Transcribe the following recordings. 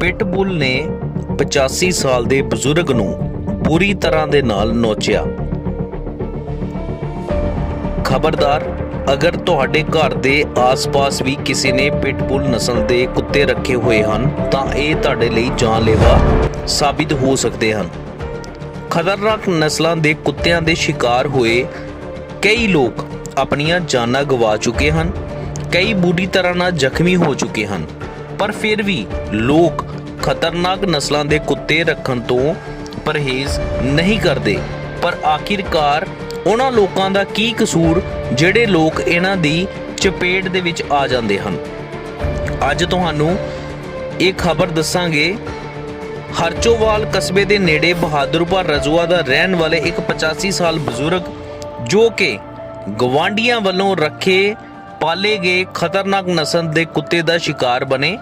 Pit bull ਨੇ 85 ਸਾਲ ਦੇ ਬਜ਼ੁਰਗ ਨੂੰ ਬੁਰੀ ਤਰ੍ਹਾਂ ਦੇ ਨਾਲ ਨੋਚਿਆ। ਖਬਰਦਾਰ, ਅਗਰ ਤੁਹਾਡੇ ਘਰ ਦੇ ਆਸ-ਪਾਸ ਵੀ ਕਿਸੇ ਨੇ ਪਿਟਬੁਲ ਨਸਲ ਦੇ ਕੁੱਤੇ ਰੱਖੇ ਹੋਏ ਹਨ, ਤਾਂ ਇਹ ਤੁਹਾਡੇ ਲਈ ਜਾਨਲੇਵਾ ਸਾਬਿਤ ਹੋ ਸਕਦੇ ਹਨ। ਖਤਰਨਾਕ ਨਸਲਾਂ ਦੇ ਕੁੱਤਿਆਂ ਦੇ ਸ਼ਿਕਾਰ ਹੋਏ ਕਈ ਲੋਕ ਆਪਣੀਆਂ ਜਾਨਾਂ ਗਵਾ ਚੁੱਕੇ ਹਨ, ਕਈ ਬੁਰੀ ਤਰ੍ਹਾਂ ਨਾਲ ਜ਼ਖਮੀ ਹੋ ਚੁੱਕੇ ਹਨ। ਪਰ ਫਿਰ ਵੀ ਲੋਕ ਖਤਰਨਾਕ ਨਸਲਾਂ ਦੇ ਕੁੱਤੇ ਰੱਖਣ ਤੋਂ ਪਰਹੇਜ਼ ਨਹੀਂ ਕਰਦੇ। ਪਰ ਆਖਿਰਕਾਰ ਉਹਨਾਂ ਲੋਕਾਂ ਦਾ ਕੀ ਕਸੂਰ, ਜਿਹੜੇ ਲੋਕ ਇਹਨਾਂ ਦੀ ਚਪੇਟ ਦੇ ਵਿੱਚ ਆ ਜਾਂਦੇ ਹਨ? ਅੱਜ ਤੁਹਾਨੂੰ ਇਹ ਖਬਰ ਦੱਸਾਂਗੇ। ਹਰਚੋਵਾਲ ਕਸਬੇ ਦੇ ਨੇੜੇ ਬਹਾਦਰਪੁਰ ਰਜੂਆ ਦਾ ਰਹਿਣ ਵਾਲੇ ਇੱਕ 85 ਸਾਲ ਬਜ਼ੁਰਗ, ਜੋ ਕਿ ਗਵਾਂਡੀਆਂ ਵੱਲੋਂ ਰੱਖੇ ਪਾਲੇ ਗਏ ਖਤਰਨਾਕ ਨਸਲ ਦੇ ਕੁੱਤੇ ਦਾ ਸ਼ਿਕਾਰ ਬਣੇ।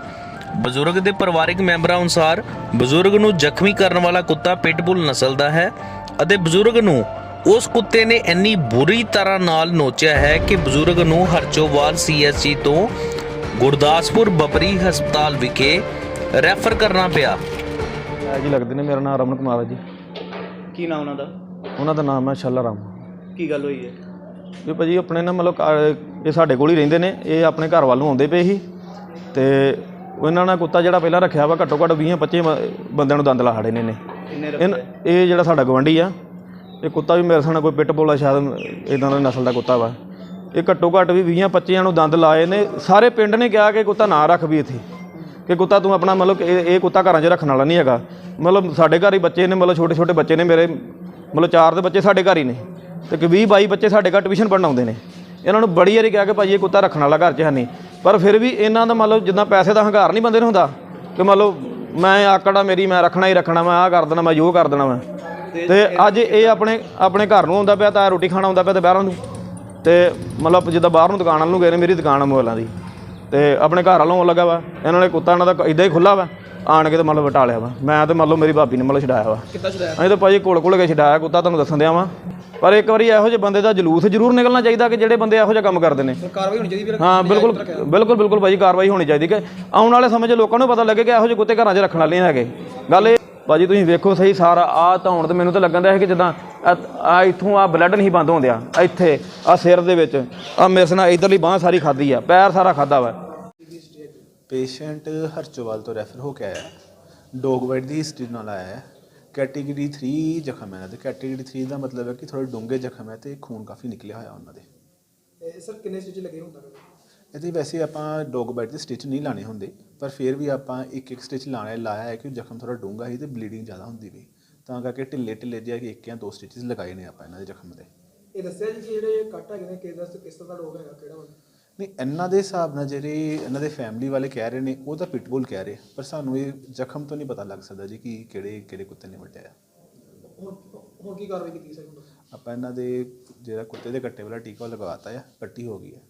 ਬਜ਼ੁਰਗ ਦੇ ਪਰਿਵਾਰਕ ਮੈਂਬਰਾਂ ਅਨੁਸਾਰ ਬਜ਼ੁਰਗ ਨੂੰ ਜ਼ਖਮੀ ਕਰਨ ਵਾਲਾ ਕੁੱਤਾ ਪਿਟਬੁਲ ਨਸਲ ਦਾ ਹੈ ਅਤੇ ਬਜ਼ੁਰਗ ਨੂੰ ਉਸ ਕੁੱਤੇ ਨੇ ਇੰਨੀ ਬੁਰੀ ਤਰ੍ਹਾਂ ਨਾਲ ਨੋਚਿਆ ਹੈ ਕਿ ਬਜ਼ੁਰਗ ਨੂੰ ਹਰਚੋਵਾਲ ਸੀਐਸਸੀ ਤੋਂ ਗੁਰਦਾਸਪੁਰ ਬਪਰੀ ਹਸਪਤਾਲ ਵਿਖੇ ਰੈਫਰ ਕਰਨਾ ਪਿਆ। ਹੈ ਜੀ ਲੱਗਦੇ ਨੇ ਮੇਰਾ ਨਾਮ ਰਮਨ ਕੁਮਾਰ ਹੈ ਜੀ। ਕੀ ਨਾਮ ਉਹਨਾਂ ਦਾ? ਉਹਨਾਂ ਦਾ ਨਾਮ ਹੈ ਸ਼ੱਲਾ ਰਾਮ। ਕੀ ਗੱਲ ਹੋਈ ਹੈ? ਇਹ ਭਾਜੀ ਆਪਣੇ ਨਾ ਮਤਲਬ ਘਰ- ਇਹ ਸਾਡੇ ਕੋਲ ਹੀ ਰਹਿੰਦੇ ਨੇ ਇਹ ਆਪਣੇ ਘਰ ਵੱਲ ਨੂੰ ਆਉਂਦੇ ਪਏ ਸੀ। ਤੇ ਉਹਨਾਂ ਨਾਲ ਕੁੱਤਾ ਜਿਹੜਾ ਪਹਿਲਾਂ ਰੱਖਿਆ ਵਾ ਘੱਟੋ ਘੱਟ 20 25 ਬੰਦਿਆਂ ਨੂੰ ਦੰਦ ਲਾ ਖੜੇ ਨੇ ਨੇ ਕਿੰਨੇ ਇਨ- ਇਹ ਜਿਹੜਾ ਸਾਡਾ ਗਵੰਡੀ ਆ ਇਹ ਕੁੱਤਾ ਵੀ ਮੇਰੇ ਸਾਹਮਣੇ ਕੋਈ ਪਿੱਟ ਬੋਲਾ ਸ਼ਾਇਦ ਇਦਾਂ ਦਾ ਨਸਲ ਦਾ ਕੁੱਤਾ ਵਾ। ਇਹ ਘੱਟੋ ਘੱਟ ਵੀ 20 25 ਨੂੰ ਦੰਦ ਲਾਏ ਨੇ। ਸਾਰੇ ਪਿੰਡ ਨੇ ਕਿਹਾ ਕਿ ਕੁੱਤਾ ਨਾ ਰੱਖ ਵੀ ਇੱਥੇ ਕਿ ਕੁੱਤਾ ਤੂੰ ਆਪਣਾ ਮਤਲਬ ਕਿ ਇਹ ਇਹ ਕੁੱਤਾ ਘਰਾਂ 'ਚ ਰੱਖਣ ਵਾਲਾ ਨਹੀਂ ਹੈਗਾ। ਮਤਲਬ ਸਾਡੇ ਘਰ ਹੀ ਬੱਚੇ ਨੇ ਮਤਲਬ ਛੋਟੇ ਛੋਟੇ ਬੱਚੇ ਨੇ ਮੇਰੇ ਮਤਲਬ ਚਾਰ ਦੇ ਬੱਚੇ ਸਾਡੇ ਘਰ ਹੀ ਨੇ। ਤੇ ਕਿ 20 22 ਬੱਚੇ ਸਾਡੇ ਘਰ ਟਿਊਸ਼ਨ ਪੜ੍ਹਨ ਆਉਂਦੇ ਨੇ। ਇਹਨਾਂ ਨੂੰ ਬੜੀ ਵਾਰੀ ਕਿਹਾ ਕਿ ਭਾਈ ਇਹ ਕੁੱਤਾ ਰੱਖਣ ਵਾਲਾ ਘਰ 'ਚ ਹੈ ਨਹੀਂ ਪਰ ਫਿਰ ਵੀ ਇਹਨਾਂ ਦਾ ਮਤਲਬ ਜਿੱਦਾਂ ਪੈਸੇ ਦਾ ਹੰਕਾਰ ਨਹੀਂ ਬੰਦੇ ਨੂੰ ਹੁੰਦਾ ਕਿ ਮਤਲਬ ਮੈਂ ਆਕੜਾ ਮੇਰੀ ਮੈਂ ਰੱਖਣਾ ਹੀ ਰੱਖਣਾ, ਮੈਂ ਆਹ ਕਰ ਦੇਣਾ, ਮੈਂ ਜੋ ਕਰ ਦੇਣਾ ਮੈਂ ਤੇ ਅੱਜ ਇਹ ਆਪਣੇ ਆਪਣੇ ਘਰ ਨੂੰ ਆਉਂਦਾ ਪਿਆ, ਤਾਂ ਰੋਟੀ ਖਾਣਾ ਆਉਂਦਾ ਪਿਆ ਤੇ ਬਾਹਰਾਂ ਨੂੰ। ਤੇ ਮਤਲਬ ਜਿੱਦਾਂ ਬਾਹਰ ਨੂੰ ਦੁਕਾਨ ਵੱਲ ਨੂੰ ਗਏ ਨੇ, ਮੇਰੀ ਦੁਕਾਨ ਆ ਮੋਬਾਈਲਾਂ ਦੀ। ਤੇ ਆਪਣੇ ਘਰ ਵਾਲੋਂ ਆਉਣ ਲੱਗਾ ਵਾ। ਇਹਨਾਂ ਨੇ ਕੁੱਤਾ ਇਹਨਾਂ ਦਾ ਇਦਾਂ ਹੀ ਖੁੱਲਾ ਵਾ। ਆਣ ਕੇ ਤੇ ਮਤਲਬ ਵਟਾ ਲਿਆ ਵਾ। ਮੈਂ ਤੇ ਮਤਲਬ ਮੇਰੀ ਭਾਬੀ ਨੇ ਮਤਲਬ ਛਡਾਇਆ ਵਾ। ਕਿੱਦਾਂ ਛਡਾਇਆ? ਅਸੀਂ ਤਾਂ ਭਾਜੀ ਕੋਲ ਕੋਲ ਕੇ ਛਡਾਇਆ ਕੁੱਤਾ ਤੁਹਾਨੂੰ ਦੱਸਣ ਦਿਆਂ ਵਾ। ਪਰ ਇੱਕ ਵਾਰੀ ਇਹੋ ਜਿਹੇ ਬੰਦੇ ਦਾ ਜਲੂਸ ਜ਼ਰੂਰ ਨਿਕਲਣਾ ਚਾਹੀਦਾ ਕਿ ਜਿਹੜੇ ਬੰਦੇ ਇਹੋ ਜਿਹਾ ਕੰਮ ਕਰਦੇ ਨੇ। ਕਾਰਵਾਈ ਹੋਣੀ ਚਾਹੀਦੀ ਹਾਂ ਬਿਲਕੁਲ ਬਿਲਕੁਲ ਬਿਲਕੁਲ ਭਾਜੀ ਕਾਰਵਾਈ ਹੋਣੀ ਚਾਹੀਦੀ ਕਿ ਆਉਣ ਵਾਲੇ ਸਮੇਂ 'ਚ ਲੋਕਾਂ ਨੂੰ ਪਤਾ ਲੱਗੇ ਕਿ ਇਹੋ ਜਿਹੇ ਕੁੱਤੇ ਘਰਾਂ 'ਚ ਰੱਖਣ ਵਾਲੇ ਨਹੀਂ ਹੈਗੇ। ਗੱਲ ਇਹ ਭਾਜੀ ਤੁਸੀਂ ਵੇਖੋ ਸਹੀ ਸਾਰਾ ਆ ਧੌਣ ਤੇ ਮੈਨੂੰ ਤਾਂ ਲੱਗਣ ਦਾ ਹੈ ਕਿ ਜਿੱਦਾਂ ਆ ਇੱਥੋਂ ਆ ਬਲੱਡ ਨਹੀਂ ਬੰਦ ਹੁੰਦਿਆ ਇੱਥੇ ਆ ਸਿਰ ਦੇ ਵਿੱਚ ਆ ਮੇਰੇ ਨਾਲ ਇਧਰਲੀ ਬਾਹ ਸਾਰੀ ਖਾਦੀ ਆ ਪੈਰ ਸਾਰਾ ਖਾਦਾ ਵਾ। ਪੇਸ਼ੈਂਟ ਹਰਚੋਵਾਲ ਤੋਂ ਰੈਫਰ ਹੋ ਕੇ ਆਇਆ ਡੌਗ ਵਾਈਟ ਦੀ ਹਿਸਟਰੀ ਨਾਲ ਆਇਆ ਹੈ। ਕੈਟੇਗਰੀ 3 ਜ਼ਖਮ ਹੈ ਤੇ ਕੈਟੇਗਰੀ 3 ਦਾ ਮਤਲਬ ਹੈ ਕਿ ਥੋੜੇ ਡੂੰਘੇ ਜ਼ਖਮ ਹੈ ਤੇ ਖੂਨ ਕਾਫੀ ਨਿਕਲਿਆ ਹੋਇਆ ਉਹਨਾਂ ਦੇ। ਸਰ ਕਿੰਨੇ ਸਟਿਚ ਲੱਗੇ ਤੱਕ ਇਹਦੇ ਵੈਸੇ ਆਪਾਂ ਡੌਗ ਬਾਈਟ ਦੇ ਸਟਿਚ ਨਹੀਂ ਲਾਣੇ ਹੁੰਦੇ ਪਰ ਫਿਰ ਵੀ ਆਪਾਂ ਇੱਕ ਇੱਕ ਸਟਿਚ ਲਾਣਾ ਲਾਇਆ ਹੈ ਕਿ ਜ਼ਖਮ ਥੋੜਾ ਡੂੰਘਾ ਸੀ ਤੇ ਬਲੀਡਿੰਗ ਜ਼ਿਆਦਾ ਹੁੰਦੀ ਵੀ। ਤਾਂ ਕਰਕੇ ਢਿੱਲੇ ਢਿੱਲੇ ਜਿਹਾ ਕਿ ਇੱਕ ਜਾਂ ਦੋ ਸਟਿਚਸ ਲਗਾਏ ਨੇ ਆਪਾਂ ਇਹਨਾਂ ਦੇ ਜ਼ਖਮ ਦੇ। ਇਹ ਦੱਸਿਆ ਜੀ ਕਿ ਜਿਹੜੇ ਕੱਟ ਹੈਗੇ ਨੇ ਕਿਸ ਤਰ੍ਹਾਂ ਦਾ ਰੋਗ ਹੈਗਾ ਕਿਹੜਾ ਵਾਲਾ? ਨਹੀਂ ਇਹਨਾਂ ਦੇ ਹਿਸਾਬ ਨਾਲ ਜਿਹੜੇ ਇਹਨਾਂ ਦੇ ਫੈਮਿਲੀ ਵਾਲੇ ਕਹਿ ਰਹੇ ਨੇ ਉਹ ਤਾਂ ਪਿਟਬੁਲ ਕਹਿ ਰਹੇ ਪਰ ਸਾਨੂੰ ਇਹ ਜ਼ਖਮ ਤੋਂ ਨਹੀਂ ਪਤਾ ਲੱਗ ਸਕਦਾ ਜੀ ਕਿ ਕਿਹੜੇ ਕਿਹੜੇ ਕੁੱਤੇ ਨੇ ਵੱਢਿਆ। ਹੁਣ ਕੀ ਕਾਰਵਾਈ ਕੀਤੀ ਸਰ ਆਪਾਂ ਇਹਨਾਂ ਦੇ ਜਿਹੜਾ ਕੁੱਤੇ ਦੇ ਕੱਟੇ ਵਾਲਾ ਟੀਕਾ ਲਗਵਾਤਾ ਆ ਪੱਟੀ ਹੋ ਗਈ ਹੈ